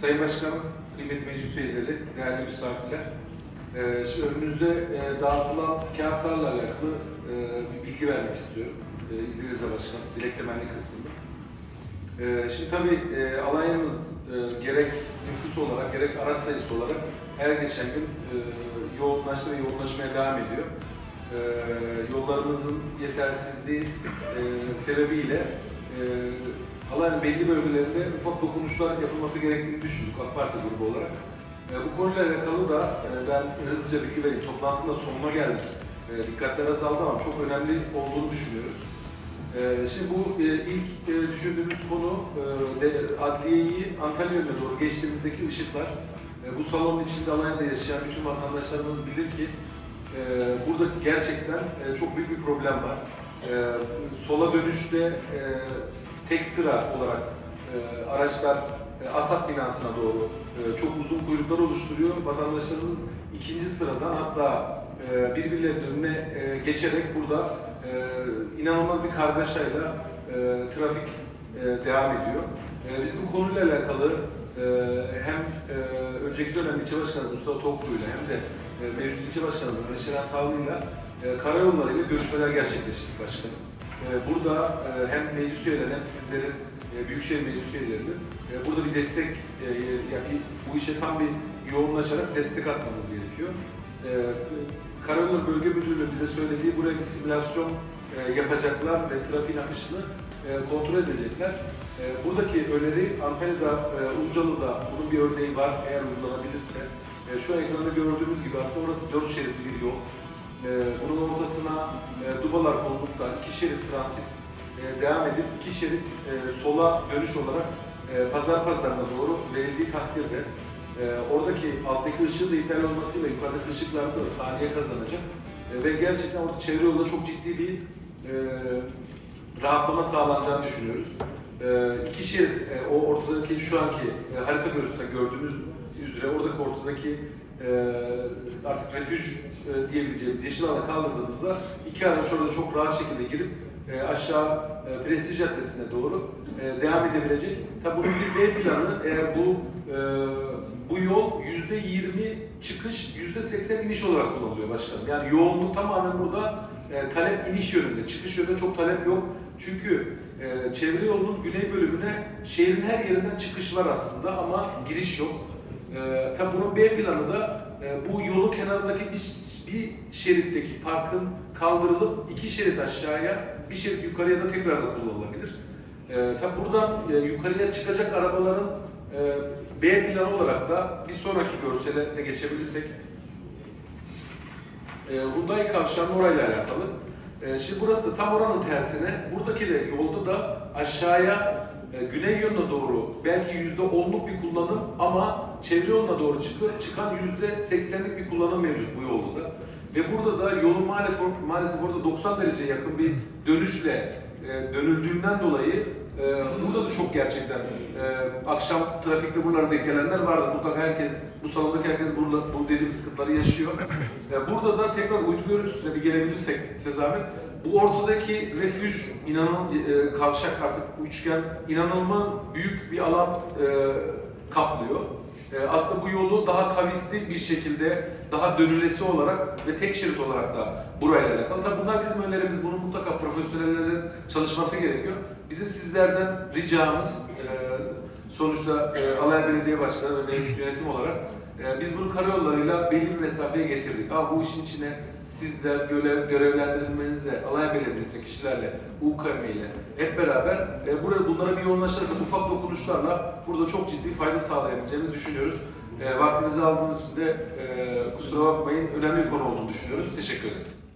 Sayın Başkanım, kıymetli meclis üyeleri, değerli misafirler. Ee, şimdi önünüzde e, dağıtılan kağıtlarla alakalı e, bir bilgi vermek istiyorum. E, İzninizle başkanım, dilek temenni kısmında. E, şimdi tabii e, Alanya'mız e, gerek nüfus olarak gerek araç sayısı olarak her geçen gün e, yoğunlaştı ve yoğunlaşmaya devam ediyor. Yollarımızın yetersizliği sebebiyle Alanya'nın belli bölgelerinde ufak dokunuşlar yapılması gerektiğini düşündük AK Parti grubu olarak. E, bu konuyla alakalı da e, ben hızlıca bilgi vereyim. Toplantının da sonuna geldik. E, dikkatler azaldı ama çok önemli olduğunu düşünüyoruz. Şimdi bu ilk düşündüğümüz konu e, adliyeyi Antalya yönüne doğru geçtiğimizdeki ışıklar. Bu salonun içinde Alanya'da yaşayan bütün vatandaşlarımız bilir ki burada gerçekten çok büyük bir problem var. Sola dönüşte tek sıra olarak e, araçlar e, ASAP binasına doğru e, çok uzun kuyruklar oluşturuyor. Vatandaşlarımız ikinci sıradan hatta e, birbirlerinin önüne e, geçerek burada e, inanılmaz bir kargaşayla e, trafik e, devam ediyor. E, biz bu konuyla alakalı e, hem e, önceki dönem ilçe başkanımız Mustafa Toklu ile hem de e, mevcut ilçe başkanımız Mehmet Şener Tavlı'yla e, karayolları ile görüşmeler gerçekleştirdik başkanım. E, burada e, hem meclis üyeleri hem sizlerin e, Büyükşehir Meclis üyelerinin e, burada bir destek, yani bu işe tam bir yoğunlaşarak destek atmamız gerekiyor. Karayolları Bölge Müdürlüğü bize söylediği buraya bir simülasyon yapacaklar ve trafiğin akışını kontrol edecekler. Buradaki öneri Antalya'da, Uncalı'da bunun bir örneği var eğer uygulanabilirse. Şu ekranda gördüğümüz gibi aslında orası dört şeritli bir yol. E, bunun ortasına e, dubalar konulukta iki şerit transit e, devam edip iki şerit e, sola dönüş olarak e, pazar pazarına doğru verildiği takdirde e, oradaki alttaki ışığın da iptal olmasıyla yukarıdaki ışıklarda da saniye kazanacak. E, ve gerçekten orada çevre yolda çok ciddi bir e, rahatlama sağlanacağını düşünüyoruz. E, iki şerit, e, o ortadaki şu anki e, harita görüntüsünde gördüğünüz üzere oradaki ortadaki e, artık refüj e, diyebileceğimiz yeşil alana kaldırdığınızda iki araç orada çok rahat şekilde girip e, aşağı e, Prestij Caddesi'ne doğru e, devam edebilecek. Tabi bunun bir B planı eğer bu e, bu yol yüzde 20 çıkış, yüzde 80 iniş olarak kullanılıyor başkanım. Yani yoğunluk tamamen burada e, talep iniş yönünde, çıkış yönünde çok talep yok. Çünkü e, çevre yolunun güney bölümüne şehrin her yerinden çıkış var aslında ama giriş yok. E, tabi bunun B planı da e, bu yolun kenarındaki bir, bir şeritteki parkın kaldırılıp iki şerit aşağıya, bir şerit yukarıya da tekrar da kullanılabilir. E, tabi buradan e, yukarıya çıkacak arabaların e, B planı olarak da bir sonraki görsele de geçebilirsek e, Hyundai kavşağının orayla alakalı. E, şimdi burası da tam oranın tersine, buradaki de yolda da aşağıya e, güney yönüne doğru belki yüzde onluk bir kullanım ama çevre yoluna doğru çıkıp çıkan yüzde seksenlik bir kullanım mevcut bu yolda da. Ve burada da yolun maalesef, maalesef orada 90 derece yakın bir dönüşle e, dönüldüğünden dolayı e, burada da çok gerçekten e, akşam trafikte buralara denk gelenler vardı. Mutlaka herkes, bu salondaki herkes burada, bu dediğim sıkıntıları yaşıyor. E, burada da tekrar uydu görüntüsüne bir gelebilirsek size zahmet. Bu ortadaki refüj, inanın e, kavşak artık bu üçgen inanılmaz büyük alan e, kaplıyor. E, aslında bu yolu daha kavisli bir şekilde, daha dönülesi olarak ve tek şerit olarak da burayla alakalı. Tabii bunlar bizim önerimiz, bunun mutlaka profesyonellerin çalışması gerekiyor. Bizim sizlerden ricamız, e, sonuçta e, Alay Belediye Başkanı ve mevcut yönetim olarak e, biz bunu karayollarıyla belli bir mesafeye getirdik. Ama bu işin içine sizler görev, görevlendirilmenizle, Alay Belediyesi'ndeki kişilerle, UKM ile hep beraber e, burada bunlara bir yoğunlaşırsa ufak dokunuşlarla burada çok ciddi fayda sağlayabileceğimizi düşünüyoruz. E, vaktinizi aldığınız için de e, kusura bakmayın önemli bir konu olduğunu düşünüyoruz. Teşekkür ederiz.